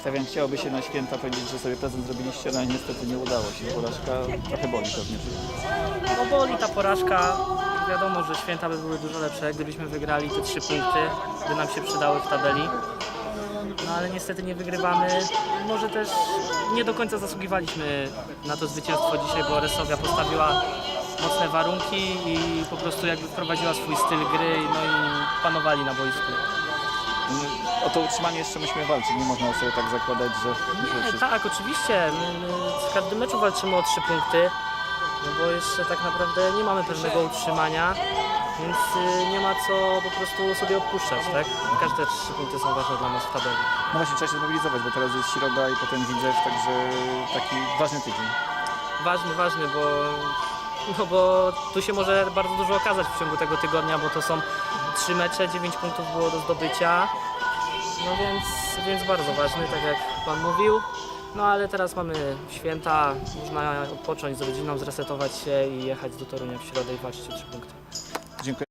Stawiam, chciałoby się na święta powiedzieć, że sobie prezent zrobiliście, ale niestety nie udało się. Porażka trochę boli pewnie. No boli ta porażka. Wiadomo, że święta by były dużo lepsze, gdybyśmy wygrali te trzy punkty, by nam się przydały w tabeli. No ale niestety nie wygrywamy. Może też nie do końca zasługiwaliśmy na to zwycięstwo dzisiaj, bo Resowia postawiła mocne warunki i po prostu jakby wprowadziła swój styl gry no i panowali na boisku. O to utrzymanie jeszcze musimy walczyć. Nie można sobie tak zakładać, że, że Nie, wszystko... tak, oczywiście. My, w każdym meczu walczymy o trzy punkty, no bo jeszcze tak naprawdę nie mamy pewnego utrzymania, więc y, nie ma co po prostu sobie odpuszczać, tak? Każde trzy punkty są ważne dla nas w tabeli. No właśnie, trzeba się zmobilizować, bo teraz jest środa i potem Widzew, także taki ważny tydzień. Ważny, ważny, bo, no bo tu się może bardzo dużo okazać w ciągu tego tygodnia, bo to są trzy mecze, dziewięć punktów było do zdobycia. No więc, więc bardzo ważny, tak jak Pan mówił. No ale teraz mamy święta, można odpocząć z rodziną, zresetować się i jechać do Torunia w środę i walczyć o trzy punkty. Dziękuję.